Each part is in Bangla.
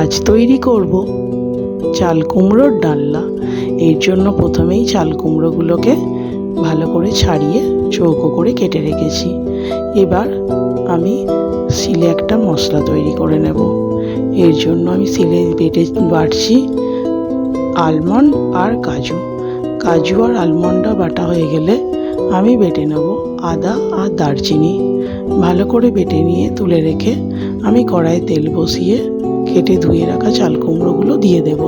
আজ তৈরি করব চাল কুমড়োর ডালনা। এর জন্য প্রথমেই চাল কুমড়োগুলোকে ভালো করে ছাড়িয়ে চৌকো করে কেটে রেখেছি। এবার আমি শিলে একটা মশলা তৈরি করে নেব। এর জন্য আমি শিলে বেটে বাটছি আলমন্ড আর কাজু। কাজু আর আলমন্ডটা বাটা হয়ে গেলে আমি বেটে নেব আদা আর দারচিনি। ভালো করে বেটে নিয়ে তুলে রেখে আমি কড়াইয়ে তেল বসিয়ে কেটে ধুয়ে রাখা চাল কুমড়োগুলো দিয়ে দেব।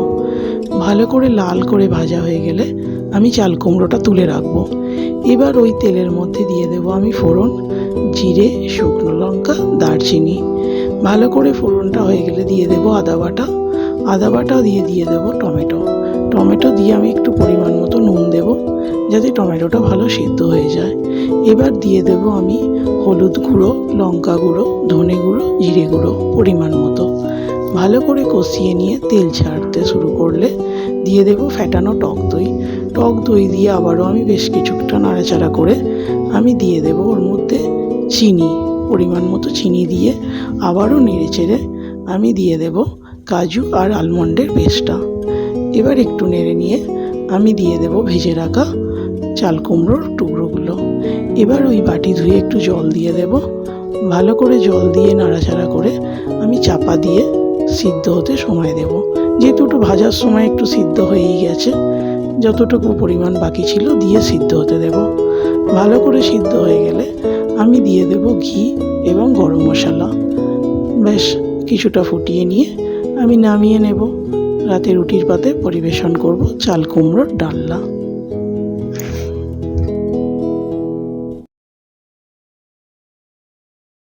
ভালো করে লাল করে ভাজা হয়ে গেলে আমি চাল কুমড়োটা তুলে রাখব। এবার ওই তেলের মধ্যে দিয়ে দেব আমি ফোড়ন, জিরে, শুকনো লঙ্কা, দারচিনি। ভালো করে ফোড়নটা হয়ে গেলে দিয়ে দেব আদা বাটা। আদা বাটা দিয়ে দিয়ে দেব টমেটো। টমেটো দিয়ে আমি একটু পরিমাণ মতো নুন দেব, যাতে টমেটোটা ভালো সিদ্ধ হয়ে যায়। এবার দিয়ে দেব আমি হলুদ গুঁড়ো, লঙ্কা গুঁড়ো, ধনে গুঁড়ো, জিরে গুঁড়ো পরিমাণ মতো। ভালো করে কষিয়ে নিয়ে তেল ছাড়তে শুরু করলে, দিয়ে দেব ফ্যাটানো টক দই। টক দই দিয়ে আবারও আমি বেশ কিছুটা নাড়াচাড়া করে আমি দিয়ে দেব ওর মধ্যে চিনি, পরিমাণ মতো চিনি দিয়ে আবারও নেড়ে চেড়ে আমি দিয়ে দেব কাজু আর আলমন্ডের পেস্টটা। এবার একটু নেড়ে নিয়ে আমি দিয়ে দেব ভেজে রাখা চাল কুমড়োর টুকরোগুলো। এবার ওই বাটি ধুয়ে একটু জল দিয়ে দেব। ভালো করে জল দিয়ে নাড়াচাড়া করে আমি চাপা দিয়ে সিদ্ধ হতে সময় দেব। যেহেতু ভাজার সময় একটু সিদ্ধ হয়েই গেছে, যতটুকু পরিমাণ বাকি ছিল দিয়ে সিদ্ধ হতে দেব। ভালো করে সিদ্ধ হয়ে গেলে আমি দিয়ে দেব ঘি এবং গরম মশলা। বেশ কিছুটা ফুটিয়ে নিয়ে আমি নামিয়ে নেব। রাতে রুটির পাতে পরিবেশন করব চাল কুমড়োর ডালনা।